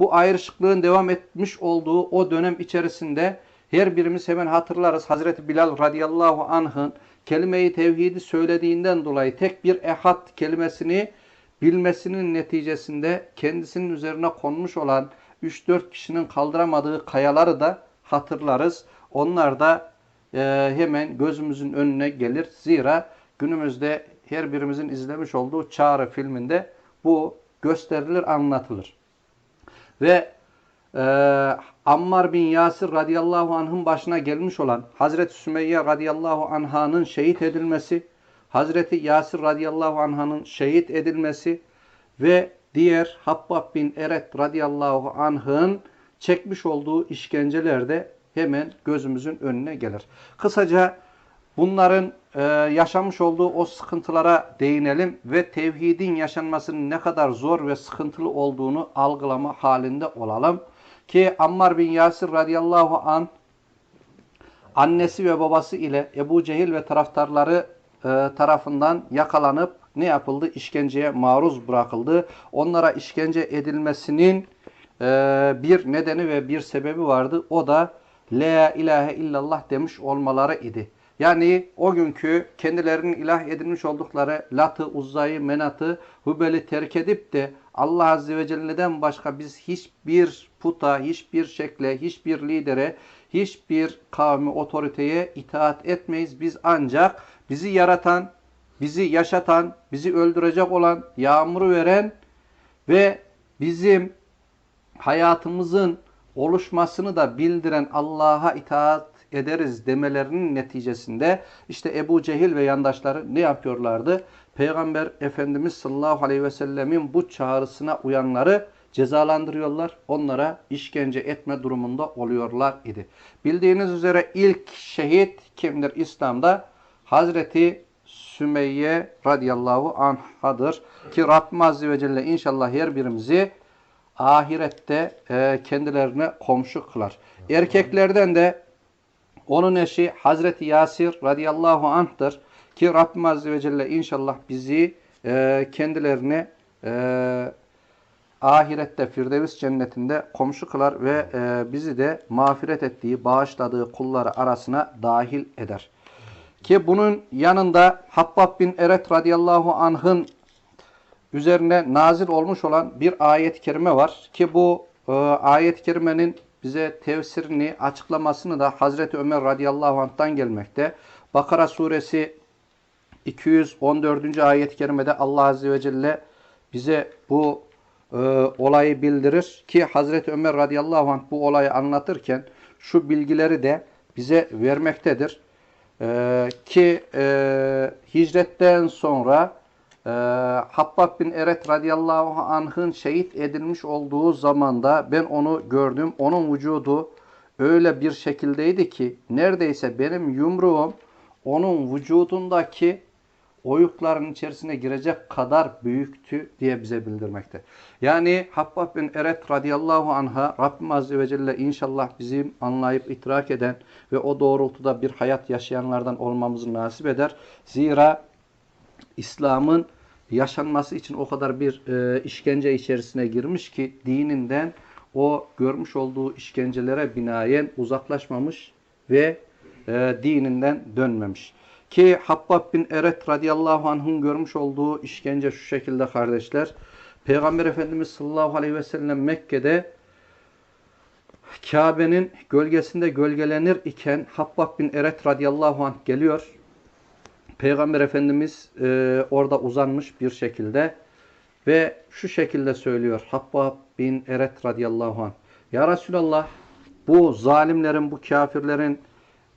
bu ayrışıklığın devam etmiş olduğu o dönem içerisinde her birimiz hemen hatırlarız. Hazreti Bilal radıyallahu anh'ın kelime-i tevhidi söylediğinden dolayı tek bir ehad kelimesini bilmesinin neticesinde kendisinin üzerine konmuş olan 3-4 kişinin kaldıramadığı kayaları da hatırlarız. Onlar da e, hemen gözümüzün önüne gelir. Zira günümüzde her birimizin izlemiş olduğu Çağrı filminde bu gösterilir, anlatılır. Ve e, Ammar bin Yasir radıyallahu anh'ın başına gelmiş olan Hazreti Sümeyye radıyallahu anh'ın şehit edilmesi, Hazreti Yasir radıyallahu anh'ın şehit edilmesi ve diğer Habbab bin Eret radıyallahu anh'ın çekmiş olduğu işkenceler de hemen gözümüzün önüne gelir. Kısaca bunların e, yaşamış olduğu o sıkıntılara değinelim ve tevhidin yaşanmasının ne kadar zor ve sıkıntılı olduğunu algılama halinde olalım. Ki Ammar bin Yasir radıyallahu an annesi ve babası ile Ebu Cehil ve taraftarları e, tarafından yakalanıp ne yapıldı? İşkenceye maruz bırakıldı. Onlara işkence edilmesinin e, bir nedeni ve bir sebebi vardı. O da La ilahe illallah demiş olmaları idi. Yani o günkü kendilerinin ilah edilmiş oldukları Lat'ı, Uzza'yı, Menat'ı, Hubel'i terk edip de Allah Azze ve Celle'den başka biz hiçbir puta, hiçbir şekle, hiçbir lidere, hiçbir kavmi, otoriteye itaat etmeyiz. Biz ancak bizi yaratan, bizi yaşatan, bizi öldürecek olan, yağmuru veren ve bizim hayatımızın oluşmasını da bildiren Allah'a itaat ederiz demelerinin neticesinde işte Ebu Cehil ve yandaşları ne yapıyorlardı? Peygamber Efendimiz sallallahu aleyhi ve sellemin bu çağrısına uyanları cezalandırıyorlar. Onlara işkence etme durumunda oluyorlar idi. Bildiğiniz üzere ilk şehit kimdir İslam'da? Hazreti Sümeyye radıyallahu anhadır. Ki Rabbim Azze ve Celle inşallah her birimizi ahirette e, kendilerine komşu kılar. Erkeklerden de onun eşi Hazreti Yasir radıyallahu anh'tır. Ki Rabbim Azze ve Celle inşallah bizi e, kendilerine e, ahirette Firdevs cennetinde komşu kılar ve e, bizi de mağfiret ettiği, bağışladığı kulları arasına dahil eder. Ki bunun yanında Habbab bin Eret radıyallahu anh'ın üzerine nazil olmuş olan bir ayet-i kerime var. Ki bu e, ayet-i kerimenin bize tefsirini, açıklamasını da Hazreti Ömer radıyallahu anh'tan gelmekte. Bakara suresi 214. ayet-i kerimede Allah azze ve celle bize bu e, olayı bildirir ki Hazreti Ömer radıyallahu anh bu olayı anlatırken şu bilgileri de bize vermektedir. E, ki e, hicretten sonra e, Habbab bin Eret radıyallahu anh'ın şehit edilmiş olduğu zamanda ben onu gördüm. Onun vücudu öyle bir şekildeydi ki neredeyse benim yumruğum onun vücudundaki oyukların içerisine girecek kadar büyüktü diye bize bildirmekte. Yani Habbab bin Eret radıyallahu anha Rabbim Azze ve Celle inşallah bizim anlayıp idrak eden ve o doğrultuda bir hayat yaşayanlardan olmamızı nasip eder. Zira İslam'ın yaşanması için o kadar bir e, işkence içerisine girmiş ki dininden o görmüş olduğu işkencelere binaen uzaklaşmamış ve e, dininden dönmemiş. Ki Habbab bin Eret radıyallahu anh'ın görmüş olduğu işkence şu şekilde kardeşler. Peygamber Efendimiz sallallahu aleyhi ve sellem Mekke'de Kabe'nin gölgesinde gölgelenir iken Habbab bin Eret radıyallahu anh geliyor. Peygamber Efendimiz e, orada uzanmış bir şekilde ve şu şekilde söylüyor Habbab bin Eret radıyallahu anh. Ya Resulallah bu zalimlerin, bu kafirlerin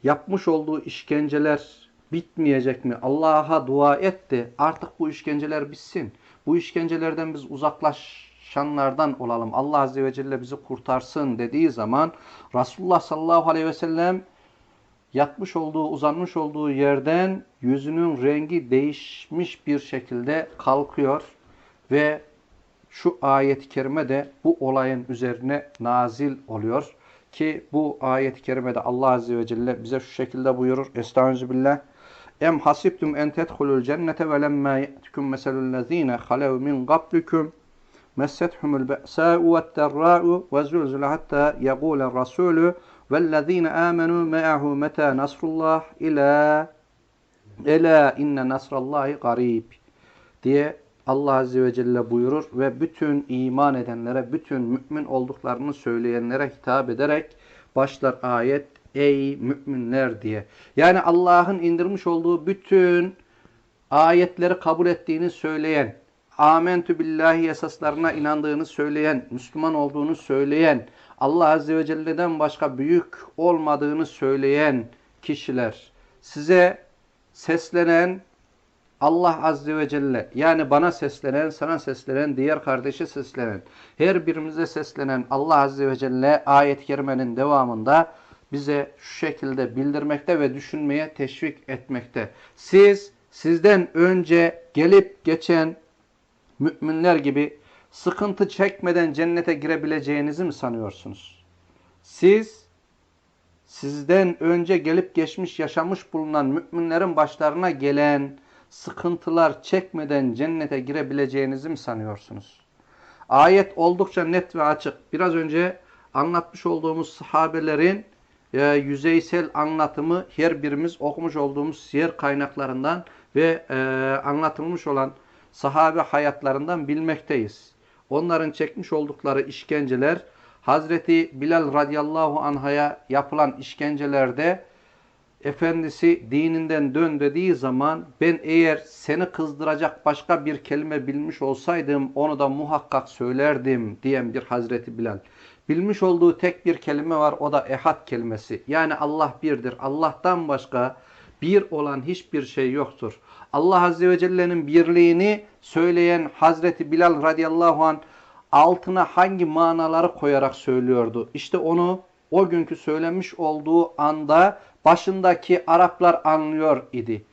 yapmış olduğu işkenceler bitmeyecek mi? Allah'a dua et de artık bu işkenceler bitsin. Bu işkencelerden biz uzaklaşanlardan olalım. Allah Azze ve Celle bizi kurtarsın dediği zaman Resulullah sallallahu aleyhi ve sellem yatmış olduğu, uzanmış olduğu yerden yüzünün rengi değişmiş bir şekilde kalkıyor ve şu ayet-i kerime de bu olayın üzerine nazil oluyor. Ki bu ayet-i kerimede Allah Azze ve Celle bize şu şekilde buyurur. Estağfirullah. Em hasibtum en tedhulul cennete ve lemma ye'tikum meselul lezine halev min qablikum messethumul ba'sa'u ve't-terra'u ve zulzulu hatta yaqulur rasulü vellezine amenu ma'ahu meta nasrullah ila ela inne nasrallahi garib diye Allah Azze ve Celle buyurur ve bütün iman edenlere, bütün mümin olduklarını söyleyenlere hitap ederek başlar ayet ey müminler diye. Yani Allah'ın indirmiş olduğu bütün ayetleri kabul ettiğini söyleyen, amentü billahi esaslarına inandığını söyleyen, Müslüman olduğunu söyleyen, Allah Azze ve Celle'den başka büyük olmadığını söyleyen kişiler, size seslenen Allah Azze ve Celle yani bana seslenen, sana seslenen, diğer kardeşe seslenen, her birimize seslenen Allah Azze ve Celle ayet-i kerimenin devamında bize şu şekilde bildirmekte ve düşünmeye teşvik etmekte. Siz sizden önce gelip geçen müminler gibi sıkıntı çekmeden cennete girebileceğinizi mi sanıyorsunuz? Siz sizden önce gelip geçmiş yaşamış bulunan müminlerin başlarına gelen sıkıntılar çekmeden cennete girebileceğinizi mi sanıyorsunuz? Ayet oldukça net ve açık. Biraz önce anlatmış olduğumuz sahabelerin e, yüzeysel anlatımı her birimiz okumuş olduğumuz siyer kaynaklarından ve e, anlatılmış olan sahabe hayatlarından bilmekteyiz. Onların çekmiş oldukları işkenceler Hazreti Bilal radıyallahu anh'a yapılan işkencelerde efendisi dininden dön dediği zaman ben eğer seni kızdıracak başka bir kelime bilmiş olsaydım onu da muhakkak söylerdim diyen bir Hazreti Bilal. Bilmiş olduğu tek bir kelime var o da ehad kelimesi. Yani Allah birdir. Allah'tan başka bir olan hiçbir şey yoktur. Allah Azze ve Celle'nin birliğini söyleyen Hazreti Bilal radıyallahu an altına hangi manaları koyarak söylüyordu. İşte onu o günkü söylemiş olduğu anda başındaki Araplar anlıyor idi.